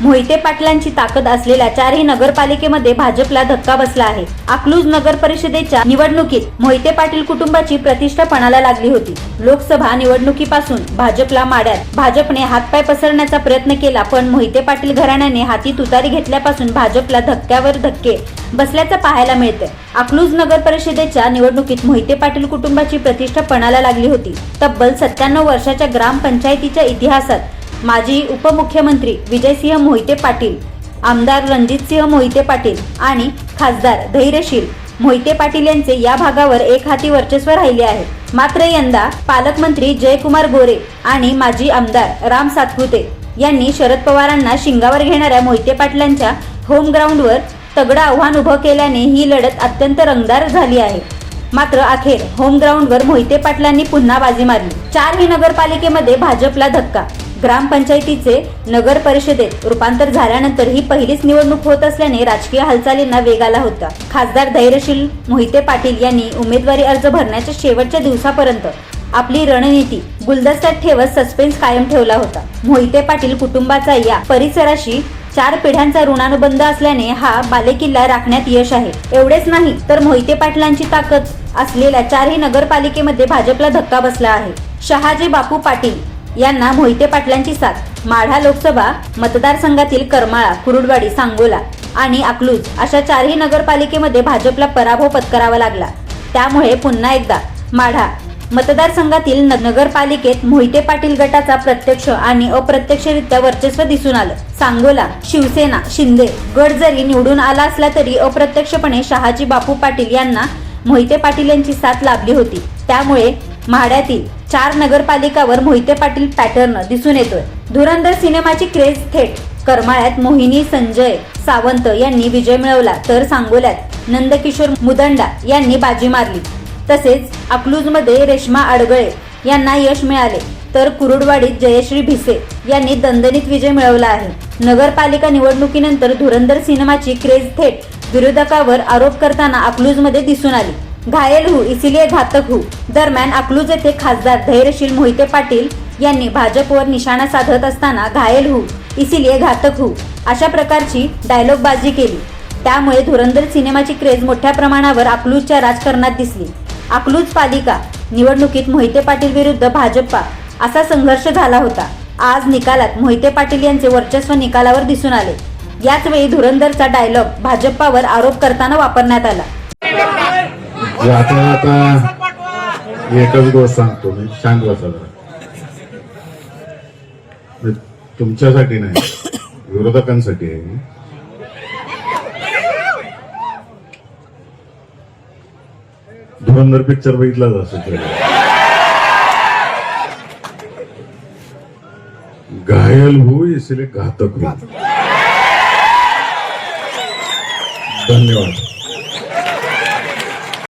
मोहिते पाटलांची ताकद असलेल्या चारही नगरपालिकेमध्ये भाजपला धक्का बसला आहे. अकलूज नगर परिषदेच्या निवडणुकीत मोहिते पाटील कुटुंबाची प्रतिष्ठा पणाला लागली होती. लोकसभा निवडणुकीपासून भाजपला माड्यात. भाजपने हातपाय पसरण्याचा प्रयत्न केला पण मोहिते पाटील घराण्याने हाती तुतारी घेतल्यापासून भाजपला धक्क्यावर धक्के बसल्याचं पाहायला मिळतंय. अकलूज नगर परिषदेच्या निवडणुकीत मोहिते पाटील कुटुंबाची प्रतिष्ठा पणाला लागली होती. तब्बल सत्त्याण्णव वर्षाच्या ग्रामपंचायतीच्या इतिहासात माजी उपमुख्यमंत्री विजयसिंह मोहिते पाटील आमदार रणजितसिंह मोहिते पाटील आणि खासदार धैर्यशील मोहिते पाटील यांचे या भागावर एक हाती वर्चस्व राहिले आहे. मात्र यंदा पालकमंत्री जयकुमार गोरे आणि माजी आमदार राम सातपुते यांनी शरद पवारांना शिंगावर घेणाऱ्या मोहिते पाटलांच्या होम ग्राउंडवर तगडं आव्हान उभं केल्याने ही लढत अत्यंत रंगदार झाली आहे. मात्र अखेर होम ग्राउंडवर मोहिते पाटलांनी पुन्हा बाजी मारली. चारही नगरपालिकेमध्ये भाजपला धक्का ग्रामपंचायतीचे नगर परिषदेत रूपांतर झाल्यानंतर ही पहिलीच निवडणूक होत असल्याने राजकीय हालचालींना वेग आला होता. खासदार धैर्यशील मोहिते पाटील यांनी उमेदवारी अर्ज भरण्याच्या शेवटच्या दिवसापर्यंत आपली रणनीती गुलदस्त्यात ठेवत सस्पेन्स कायम ठेवला होता. मोहिते पाटील कुटुंबाचा या परिसराशी चार पिढ्यांचा ऋणानुबंध असल्याने हा बालेकिल्ला राखण्यात यश आहे. एवढेच नाही तर मोहिते पाटलांची ताकद असलेल्या चारही नगरपालिकेमध्ये भाजपला धक्का बसला आहे. शहाजी बापू पाटील यांना मोहिते पाटलांची साथ माढा लोकसभा मतदारसंघातील करमाळा कुरुडवाडी सांगोला आणि अकलूज अशा चारही नगरपालिकेमध्ये भाजपला पराभव पत्करावा लागला. त्यामुळे पुन्हा एकदा माढा मतदारसंघातील नगरपालिकेत मोहिते पाटील गटाचा प्रत्यक्ष आणि अप्रत्यक्षरित्या वर्चस्व दिसून आलं. सांगोला शिवसेना शिंदे गट जरी निवडून आला असला तरी अप्रत्यक्षपणे शहाजी बापू पाटील यांना मोहिते पाटील यांची साथ लाभली होती. त्यामुळे म्हाड्यातील चार नगरपालिकावर मोहिते पाटील पॅटर्न दिसून येतोय. धुरंधर सिनेमाची क्रेज थेट. करमाळ्यात मोहिनी संजय सावंत यांनी विजय मिळवला तर सांगोल्यात नंदकिशोर मुदंडा यांनी बाजी मारली. तसेच अकलूजमध्ये रेश्मा अडगळे यांना यश मिळाले तर कुरुडवाडीत जयश्री भिसे यांनी दणदणीत विजय मिळवला आहे. नगरपालिका निवडणुकीनंतर धुरंधर सिनेमाची क्रेज थेट. विरोधकावर आरोप करताना अकलूजमध्ये दिसून आली. घायल हू इसिलिये घातक हू दरम्यान अकलूज येथे खासदार धैर्यशील मोहिते पाटील यांनी भाजपवर निशाणा साधत असताना घायल हू इसिलिये घातक हू अशा प्रकारची डायलॉगबाजी केली. त्यामुळे धुरंधर सिनेमाची क्रेज मोठ्या प्रमाणावर अकलूजच्या राजकारणात दिसली. अकलूज पालिका निवडणुकीत मोहिते पाटील विरुद्ध भाजपा असा संघर्ष झाला होता. आज निकालात मोहिते पाटील यांचे वर्चस्व निकालावर दिसून आले. याचवेळी धुरंधरचा डायलॉग भाजपावर आरोप करताना वापरण्यात आला. आता आता एकच गोष्ट सांगतो मी शांत बसा जरा. तुमच्यासाठी नाही विरोधकांसाठी आहे धुरंधर पिक्चर बघितला असेल घायल हो इसलिए घातक हो धन्यवाद.